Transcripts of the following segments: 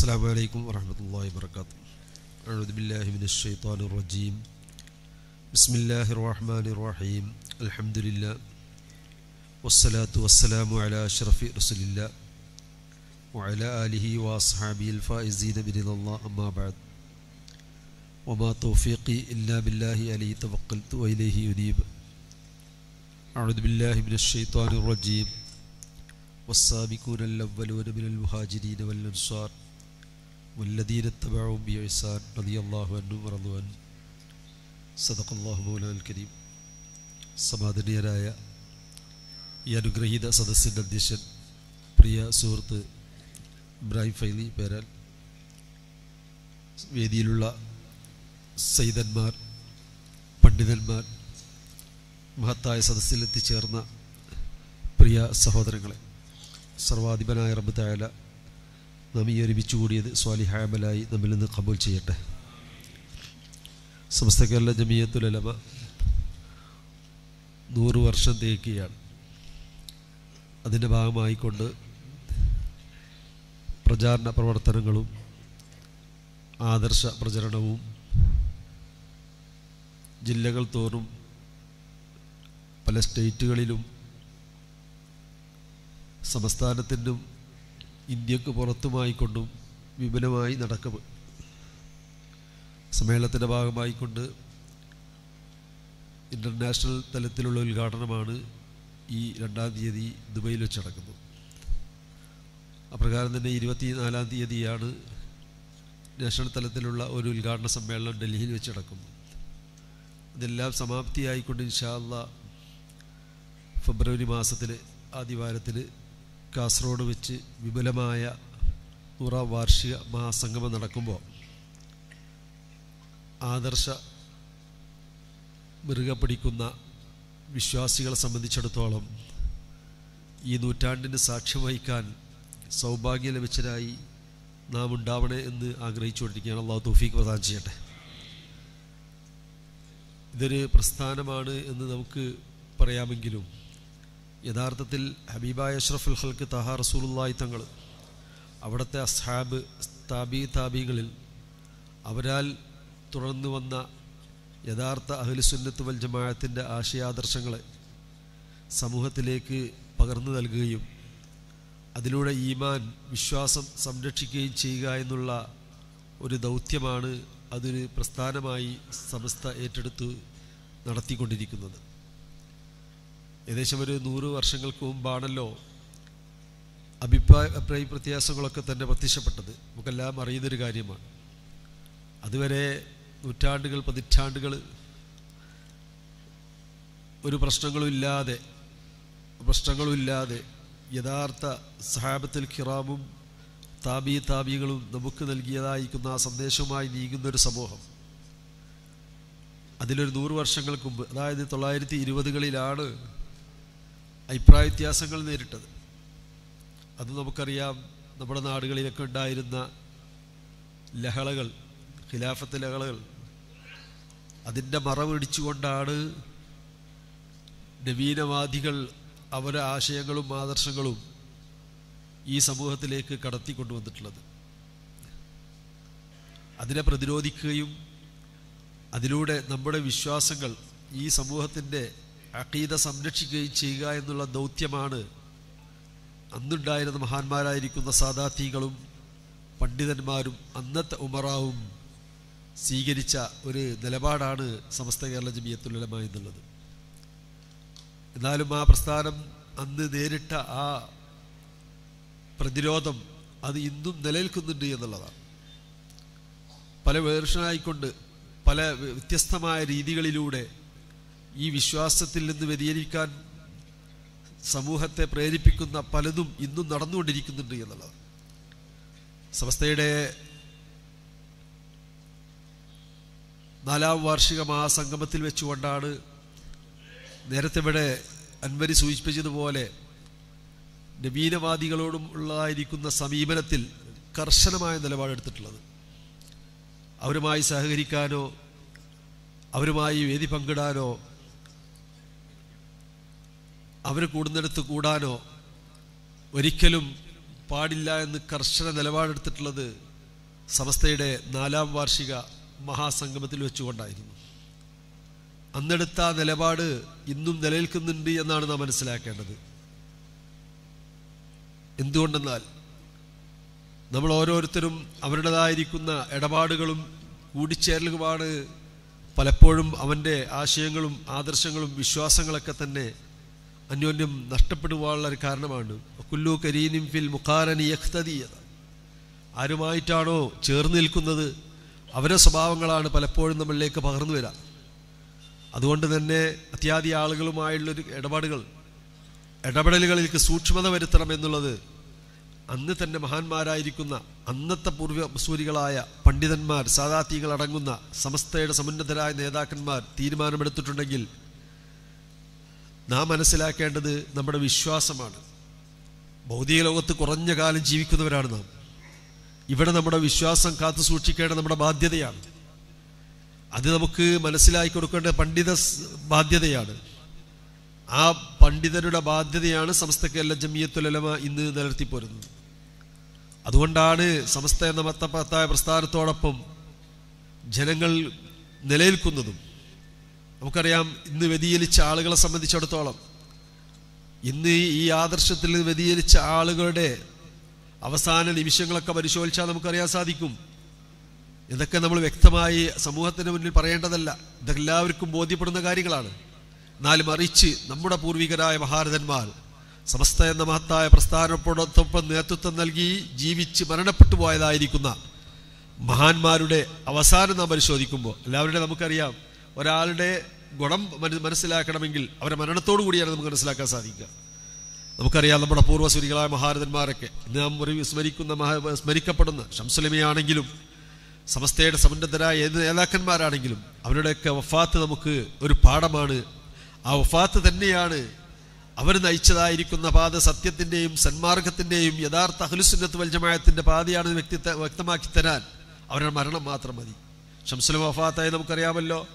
السلام عليكم ورحمة الله وبركاته. أعوذ بالله من الشيطان الرجيم. بسم الله الرحمن الرحيم. الحمد لله والصلاة والسلام على أشرف رسول الله وعلى آله وأصحابه الفائزين برضا الله أما بعد. وما توفيقي إلا بالله عليه توكلت وإليه أنيب أعوذ بالله من الشيطان الرجيم. والسابقون الأولون من المهاجرين والأنصار. والذين اتبعوا بإحسان رضي الله عنهم ورضوا عنه صدق الله مولانا الكريم സമാദനീയരായ ഈ അനുഗ്രഹീത സദസ്സിൻ്റെ അധ്യക്ഷൻ പ്രിയ സുഹൃത്ത് ഇബ്രാഹിം ഫൈലി പേരാൽ വേദിയിലുള്ള സൈതന്മാർ പണ്ഡിതന്മാർ മഹത്തായ സദസ്സിൽ എത്തിച്ചേർന്ന പ്രിയ സഹോദരങ്ങളെ സർവാധിപനായ റബ്ബ് തായാല നാം ഈ ഒരുമിച്ച് കൂടിയത് സ്വാലിഹാബലായി നമ്മിൽ നിന്ന് കബൂൽ ചെയ്യട്ടെ. സമസ്ത കേരള ജമിയത്തുലമ നൂറ് വർഷം തേക്കുകയാണ്. അതിന്റെ ഭാഗമായിക്കൊണ്ട് പ്രചാരണ പ്രവർത്തനങ്ങളും ആദർശ പ്രചരണവും ജില്ലകൾ തോറും പല സ്റ്റേറ്റുകളിലും സംസ്ഥാനത്തിനും ഇന്ത്യയ്ക്ക് പുറത്തുമായിക്കൊണ്ടും വിപുലമായി നടക്കും സമ്മേളനത്തിന്റെ ഭാഗമായിക്കൊണ്ട് ഇന്റർനാഷണൽ തലത്തിലുള്ള ഉദ്ഘാടനമാണ് ഈ രണ്ടാം തീയതി ദുബൈയിൽ വെച്ച് നടക്കുന്നത്. അപ്രകാരം തന്നെ ഇരുപത്തിനാലാം തീയതിയാണ് നാഷണൽ തലത്തിലുള്ള ഒരു ഉദ്ഘാടന സമ്മേളനം ഡൽഹിയിൽ വെച്ച് നടക്കുന്നത്. ഇതെല്ലാം സമാപ്തിയായിക്കൊണ്ട് ഇൻഷാല്ല ഫെബ്രുവരി മാസത്തിൽ ആദ്യവാരത്തിൽ കാസർഗോഡ് വെച്ച് വിപുലമായ നൂറ വാർഷിക മഹാസംഗമം നടക്കുമ്പോൾ ആദർശ മൃഗ പിടിക്കുന്ന വിശ്വാസികളെ സംബന്ധിച്ചിടത്തോളം ഈ നൂറ്റാണ്ടിന് സാക്ഷ്യം വഹിക്കാൻ സൗഭാഗ്യം ലഭിച്ചതായി നാം ഉണ്ടാവണേ എന്ന് ആഗ്രഹിച്ചുകൊണ്ടിരിക്കുകയാണ്. അള്ളാഹു തൗഫീഖ് പ്രദാനം ചെയ്യട്ടെ. ഇതൊരു പ്രസ്ഥാനമാണ് എന്ന് നമുക്ക് പറയാമെങ്കിലും യഥാർത്ഥത്തിൽ ഹബീബായ അഷ്റഫുൽ ഹൽക്ക് തഹ റസൂലുള്ളായി തങ്ങൾ അവിടുത്തെ അസ്ഹാബ് താബി താബികളിൽ അവരാൽ തുടർന്നു വന്ന യഥാർത്ഥ അഹ്ലുസുന്നത്ത് വൽ ജമാഅത്തിന്റെ ആശയാദർശങ്ങളെ സമൂഹത്തിലേക്ക് പകർന്നു നൽകുകയും അതിലൂടെ ഈമാൻ വിശ്വാസം സംരക്ഷിക്കുകയും ചെയ്യുക എന്നുള്ള ഒരു ദൗത്യമാണ് അതൊരു പ്രസ്ഥാനമായി സമസ്ത ഏറ്റെടുത്ത് നടത്തിക്കൊണ്ടിരിക്കുന്നത്. ഏകദേശം ഒരു നൂറ് വർഷങ്ങൾക്ക് മുമ്പാണല്ലോ അഭിപ്രായ അഭിപ്രായ വ്യത്യാസങ്ങളൊക്കെ തന്നെ പ്രത്യക്ഷപ്പെട്ടത്. നമുക്കെല്ലാം അറിയുന്നൊരു കാര്യമാണ്. അതുവരെ നൂറ്റാണ്ടുകൾ പതിറ്റാണ്ടുകൾ ഒരു പ്രശ്നങ്ങളുമില്ലാതെ പ്രശ്നങ്ങളുമില്ലാതെ യഥാർത്ഥ സഹാബത്തിൽ ഖിറാമും താബി താബികളും നമുക്ക് നൽകിയതായിരിക്കുന്ന ആ സന്ദേശവുമായി നീങ്ങുന്ന ഒരു സമൂഹം. അതിലൊരു നൂറ് വർഷങ്ങൾക്ക് മുമ്പ് അതായത് തൊള്ളായിരത്തി ഇരുപതുകളിലാണ് അഭിപ്രായ വ്യത്യാസങ്ങൾ നേരിട്ടത്. അത് നമുക്കറിയാം നമ്മുടെ നാടുകളിലൊക്കെ ഉണ്ടായിരുന്ന ലഹളകൾ ഖിലാഫത്ത് ലഹളകൾ അതിന്റെ മറവിടിച്ചുകൊണ്ടാണ് നവീനവാദികൾ അവരുടെ ആശയങ്ങളും ആദർശങ്ങളും ഈ സമൂഹത്തിലേക്ക് കടത്തിക്കൊണ്ടുവന്നിട്ടുള്ളത്. അതിനെ പ്രതിരോധിക്കുകയും അതിലൂടെ നമ്മുടെ വിശ്വാസങ്ങൾ ഈ സമൂഹത്തിന്റെ അക്കീത സംരക്ഷിക്കുകയും ചെയ്യുക എന്നുള്ള ദൗത്യമാണ് അന്നുണ്ടായിരുന്ന മഹാന്മാരായിരിക്കുന്ന സാദാത്തികളും പണ്ഡിതന്മാരും അന്നത്തെ ഉമറാവും സ്വീകരിച്ച ഒരു നിലപാടാണ് സമസ്ത കേരള ജമിയത്തുലമ എന്നുള്ളത്. എന്നാലും ആ പ്രസ്ഥാനം അന്ന് നേരിട്ട ആ പ്രതിരോധം അത് ഇന്നും നിലനിൽക്കുന്നുണ്ട് എന്നുള്ളതാണ്. പല വേർഷനായിക്കൊണ്ട് പല വ്യത്യസ്തമായ രീതികളിലൂടെ ഈ വിശ്വാസത്തിൽ നിന്ന് വ്യതിചരിക്കാൻ സമൂഹത്തെ പ്രേരിപ്പിക്കുന്ന പലതും ഇന്നും നടന്നുകൊണ്ടിരിക്കുന്നുണ്ട് എന്നുള്ളത്. സമസ്തയുടെ നാലാം വാർഷിക മഹാസംഗമത്തിൽ വെച്ചുകൊണ്ടാണ് നേരത്തെ ഇവിടെ അൻവരി സൂചിപ്പിച്ചതുപോലെ നവീനവാദികളോടും ഉള്ളതായിരിക്കുന്ന സമീപനത്തിൽ കർശനമായ നിലപാടെടുത്തിട്ടുള്ളത്. അവരുമായി സഹകരിക്കാനോ അവരുമായി വേദി പങ്കിടാനോ അവർ കൂടുന്നിടത്ത് കൂടാനോ ഒരിക്കലും പാടില്ല എന്ന് കർശന നിലപാടെടുത്തിട്ടുള്ളത് സമസ്തയുടെ നാലാം വാർഷിക മഹാസംഗമത്തിൽ വെച്ചുകൊണ്ടായിരുന്നു. അന്നെടുത്ത ആ നിലപാട് ഇന്നും നിലനിൽക്കുന്നുണ്ട് എന്നാണ് നാം മനസ്സിലാക്കേണ്ടത്. എന്തുകൊണ്ടെന്നാൽ നമ്മൾ ഓരോരുത്തരും അവരുടേതായിരിക്കുന്ന ഇടപാടുകളും കൂടിച്ചേരലുമാണ് പലപ്പോഴും അവന്റെ ആശയങ്ങളും ആദർശങ്ങളും വിശ്വാസങ്ങളൊക്കെ തന്നെ അന്യോന്യം നഷ്ടപ്പെടുവാനുള്ള ഒരു കാരണമാണ്. കുല്ലു കരീനിം ഫിൽ മുഖാരനി യക്തതീയത ആരുമായിട്ടാണോ ചേർന്ന് നിൽക്കുന്നത്? അവരെ സ്വഭാവങ്ങളാണ് പലപ്പോഴും നമ്മളിലേക്ക് പകർന്നു വരാം. അതുകൊണ്ട് തന്നെ അത്യാദി ആളുകളുമായുള്ളൊരു ഇടപാടുകൾ ഇടപെടലുകളിലേക്ക് സൂക്ഷ്മത വരുത്തണം എന്നുള്ളത് അന്ന് തന്നെ മഹാന്മാരായിരിക്കുന്ന അന്നത്തെ പൂർവ സൂരികളായ പണ്ഡിതന്മാർ സാദാത്തികൾ അടങ്ങുന്ന സമസ്തയുടെ സമുന്നതരായ നേതാക്കന്മാർ തീരുമാനമെടുത്തിട്ടുണ്ടെങ്കിൽ നാം മനസ്സിലാക്കേണ്ടത് നമ്മുടെ വിശ്വാസമാണ്. ഭൗതിക ലോകത്ത് കുറഞ്ഞ കാലം ജീവിക്കുന്നവരാണ് നാം. ഇവിടെ നമ്മുടെ വിശ്വാസം കാത്തു സൂക്ഷിക്കേണ്ട നമ്മുടെ ബാധ്യതയാണ്. അത് നമുക്ക് മനസ്സിലാക്കി കൊടുക്കേണ്ട പണ്ഡിത ബാധ്യതയാണ്. ആ പണ്ഡിതരുടെ ബാധ്യതയാണ് സമസ്തക്കല്ല ജമിയത്തുലമ ഇന്ന് നിലനിർത്തിപ്പോരുന്നത് അതുകൊണ്ടാണ് സമസ്ത എന്ന മത്തപ്പത്തായ പ്രസ്ഥാനത്തോടൊപ്പം ജനങ്ങൾ നിലനിൽക്കുന്നതും. നമുക്കറിയാം ഇന്ന് വ്യതിചലിച്ച ആളുകളെ സംബന്ധിച്ചിടത്തോളം ഇന്ന് ഈ ആദർശത്തിൽ വ്യതിചലിച്ച ആളുകളുടെ അവസാന നിമിഷങ്ങളൊക്കെ പരിശോധിച്ചാൽ നമുക്കറിയാൻ സാധിക്കും. ഇതൊക്കെ നമ്മൾ വ്യക്തമായി സമൂഹത്തിന് മുന്നിൽ പറയേണ്ടതല്ല. ഇതെല്ലാവർക്കും ബോധ്യപ്പെടുന്ന കാര്യങ്ങളാണ്. എന്നാലും അറിയിച്ച് നമ്മുടെ പൂർവികരായ മഹാരഥന്മാർ സമസ്ത എന്ന മഹത്തായ പ്രസ്ഥാനത്തോടൊപ്പം നേതൃത്വം നൽകി ജീവിച്ച് മരണപ്പെട്ടു പോയതായിരിക്കുന്ന മഹാന്മാരുടെ അവസാനം നാം പരിശോധിക്കുമ്പോൾ എല്ലാവരുടെ നമുക്കറിയാം ഒരാളുടെ ഗുണം മന- മനസ്സിലാക്കണമെങ്കിൽ അവരെ മരണത്തോടു കൂടിയാണ് നമുക്ക് മനസ്സിലാക്കാൻ സാധിക്കുക. നമുക്കറിയാം നമ്മുടെ പൂർവസുരികളായ മഹാരഥന്മാരൊക്കെ ഇന്ന് നാം ഒരു സ്മരിക്കുന്ന മഹാ സ്മരിക്കപ്പെടുന്ന ശംസുലമയാണെങ്കിലും സമസ്തയുടെ സമുന്നതരായ ഏത് നേതാക്കന്മാരാണെങ്കിലും അവരുടെയൊക്കെ വഫാത്ത് നമുക്ക് ഒരു പാഠമാണ്. ആ വഫാത്ത് തന്നെയാണ് അവർ നയിച്ചതായിരിക്കുന്ന പാത സത്യത്തിന്റെയും സന്മാർഗത്തിന്റെയും യഥാർത്ഥ അഹ്ലുസുന്നത്ത് വൽജമായത്തിന്റെ പാതയാണ് വ്യക്തി വ്യക്തമാക്കി തരാൻ അവരുടെ മരണം മാത്രം മതി. ഷംസുലം വഫാത്തായി നമുക്കറിയാമല്ലോ.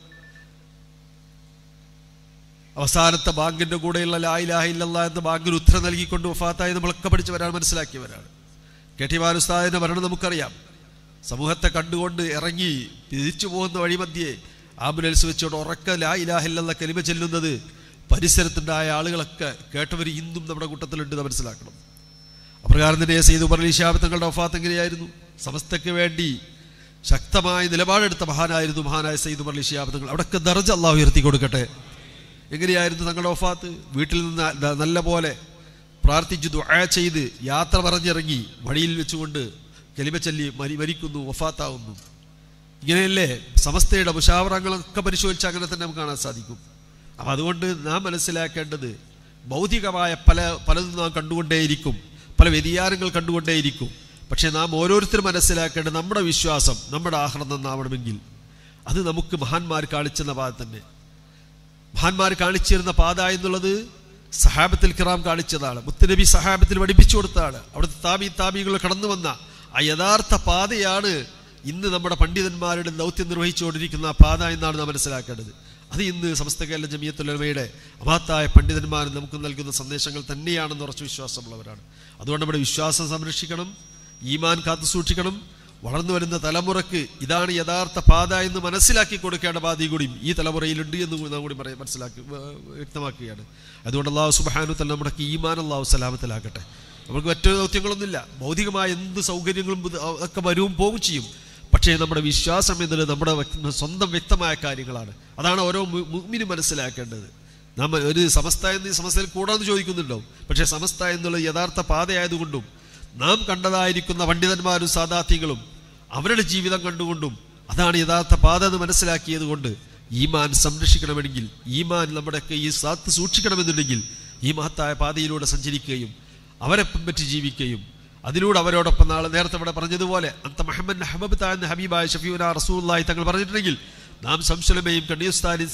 അവസാനത്തെ ബാങ്കിന്റെ കൂടെയുള്ള ലായിലാഹ ഇല്ലല്ലാ എന്ന ബാങ്കിന് ഉത്തരം നൽകിക്കൊണ്ട് വഫാത്തായി നമ്മളൊക്കെ പഠിച്ച് വരാൻ മനസ്സിലാക്കിയവരാണ്. കെ ടി മാനുസ്താദിന്റെ മരണം നമുക്കറിയാം. സമൂഹത്തെ കണ്ടുകൊണ്ട് ഇറങ്ങി തിരിച്ചു പോകുന്ന വഴിമധ്യേ ആംബുലൻസ് വെച്ചോണ്ട് ഉറക്ക ലാ ഇലാഹില്ലെന്ന കലിമ ചെല്ലുന്നത് പരിസരത്തുണ്ടായ ആളുകളൊക്കെ കേട്ടവർ ഇന്നും നമ്മുടെ കൂട്ടത്തിലുണ്ട് മനസ്സിലാക്കണം. അപ്രകാരം തന്നെ സെയ്ദ് ഉമർ അലി ഷാബ് തങ്ങളുടെ വഫാത്ത് എങ്ങനെയായിരുന്നു? സമസ്തയ്ക്ക് വേണ്ടി ശക്തമായ നിലപാടെടുത്ത മഹാനായിരുന്നു മഹാനായ സെയ്ദ് ഉമർ അലി ഷിഹാബ് തങ്ങൾ. അവിടെയൊക്കെ ദർജ അള്ളാഹു ഉയർത്തി കൊടുക്കട്ടെ. എങ്ങനെയായിരുന്നു തങ്ങളുടെ ഒഫാത്ത് വീട്ടിൽ നിന്ന് നല്ല പോലെ പ്രാർത്ഥിച്ചു ദുആ ചെയ്ത് യാത്ര പറഞ്ഞിറങ്ങി വഴിയിൽ വെച്ചുകൊണ്ട് കലിമ ചൊല്ലി മരി മരിക്കുന്നു വഫാത്താവുന്നു. ഇങ്ങനെയല്ലേ സമസ്തയുടെ മുഷാവറങ്ങളൊക്കെ പരിശോധിച്ച് അങ്ങനെ തന്നെ നമുക്ക് കാണാൻ സാധിക്കും. അപ്പം അതുകൊണ്ട് നാം മനസ്സിലാക്കേണ്ടത് ഭൗതികമായ പല പലതും നാം കണ്ടുകൊണ്ടേയിരിക്കും. പല വ്യതിയാനങ്ങൾ കണ്ടുകൊണ്ടേയിരിക്കും. പക്ഷേ നാം ഓരോരുത്തരും മനസ്സിലാക്കേണ്ടത് നമ്മുടെ വിശ്വാസം നമ്മുടെ ആഹ്ലാദം നന്നാവണമെങ്കിൽ അത് നമുക്ക് മഹാന്മാർ കാണിച്ചെന്ന ഭാഗത്ത് തന്നെ. മഹാന്മാർ കാണിച്ചിരുന്ന പാത എന്നുള്ളത് സഹാബത്തിൽ കിറാം കാണിച്ചതാണ്. മുത്തനബി സഹാബത്തിൽ പഠിപ്പിച്ചു കൊടുത്തതാണ്. അവിടുത്തെ താബി താബികൾ കടന്നു വന്ന ആ യഥാർത്ഥ പാതയാണ് ഇന്ന് നമ്മുടെ പണ്ഡിതന്മാരുടെ ദൗത്യം നിർവഹിച്ചുകൊണ്ടിരിക്കുന്ന പാത എന്നാണ് നാം മനസ്സിലാക്കേണ്ടത്. അത് ഇന്ന് സമസ്ത കേരള ജമിയത്തുലമയുടെ അമാത്തായ പണ്ഡിതന്മാർ നമുക്ക് നൽകുന്ന സന്ദേശങ്ങൾ തന്നെയാണെന്ന് ഉറച്ചു വിശ്വാസമുള്ളവരാണ്. അതുകൊണ്ട് നമ്മുടെ വിശ്വാസം സംരക്ഷിക്കണം ഈമാൻ കാത്തു സൂക്ഷിക്കണം വളർന്നു വരുന്ന തലമുറയ്ക്ക് ഇതാണ് യഥാർത്ഥ പാത എന്ന് മനസ്സിലാക്കി കൊടുക്കേണ്ട ബാധ്യത കൂടിയും ഈ തലമുറയിലുണ്ട് എന്ന് നാം കൂടി പറയാൻ മനസ്സിലാക്കി വ്യക്തമാക്കുകയാണ്. അതുകൊണ്ട് അള്ളാഹു സുബാനു തന്നെ നമ്മുടെ ഈമാൻ അള്ളാഹു സലാമത്തിലാക്കട്ടെ നമുക്ക് മറ്റൊരു ദൗത്യങ്ങളൊന്നുമില്ല. ഭൗതികമായ എന്ത് സൗകര്യങ്ങളും ഒക്കെ വരും പോകും ചെയ്യും. പക്ഷേ നമ്മുടെ വിശ്വാസം എന്നത് നമ്മുടെ സ്വന്തം വ്യക്തമായ കാര്യങ്ങളാണ്. അതാണ് ഓരോ മു- മനസ്സിലാക്കേണ്ടത്. നമ്മൾ ഒരു സമസ്ത എന്ന് ഈ സമസ്തയിൽ കൂടാന്ന് ചോദിക്കുന്നുണ്ടാവും. പക്ഷേ സമസ്ത എന്നുള്ള യഥാർത്ഥ പാതയായതുകൊണ്ടും നാം കണ്ടതായിരിക്കുന്ന പണ്ഡിതന്മാരും സാദാത്യങ്ങളും അവരുടെ ജീവിതം കണ്ടുകൊണ്ടും അതാണ് യഥാർത്ഥ പാത എന്ന് മനസ്സിലാക്കിയത് കൊണ്ട് ഈമാൻ സംരക്ഷിക്കണമെങ്കിൽ ഈമാൻ നമ്മുടെയൊക്കെ ഈ സാത്ത് സൂക്ഷിക്കണമെന്നുണ്ടെങ്കിൽ ഈ മഹത്തായ പാതയിലൂടെ സഞ്ചരിക്കുകയും അവരെ പറ്റി ജീവിക്കുകയും അതിലൂടെ അവരോടൊപ്പം നാളെ നേരത്തെ ഇവിടെ പറഞ്ഞതുപോലെ അന്ത മഹമ്മദ് അഹമ്മബ് താൻ ഹബീബായ ഷഫീന റസൂല്ലായി തങ്ങൾ പറഞ്ഞിട്ടുണ്ടെങ്കിൽ നാം സംശലമയും കണ്ണീസ്ഥാനും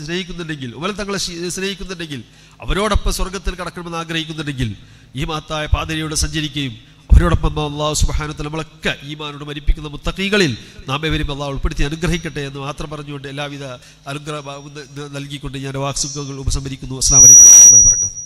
സ്നേഹിക്കുന്നുണ്ടെങ്കിൽ ഉമൽ തങ്ങളെ സ്നേഹിക്കുന്നുണ്ടെങ്കിൽ അവരോടൊപ്പം സ്വർഗത്തിൽ കടക്കണമെന്ന് ആഗ്രഹിക്കുന്നുണ്ടെങ്കിൽ ഈ മഹത്തായ പാതയിലൂടെ സഞ്ചരിക്കുകയും അവരോടൊപ്പം അള്ളാഹു സുബാനത്തിൽ നമ്മളൊക്കെ ഈമാനോട് മരിപ്പിക്കുന്ന മുത്തക്കീകളിൽ നാം ഇവരും അള്ളാഹ് ഉൾപ്പെടുത്തി അനുഗ്രഹിക്കട്ടെ എന്ന് മാത്രം പറഞ്ഞുകൊണ്ട് എല്ലാവിധ അനുഗ്രഹ നൽകിക്കൊണ്ട് ഞാൻ വാക്സുഖങ്ങൾ ഉപസംഹരിക്കുന്നു. അസ്ലാം വലൈക്കും വബറകാതുഹു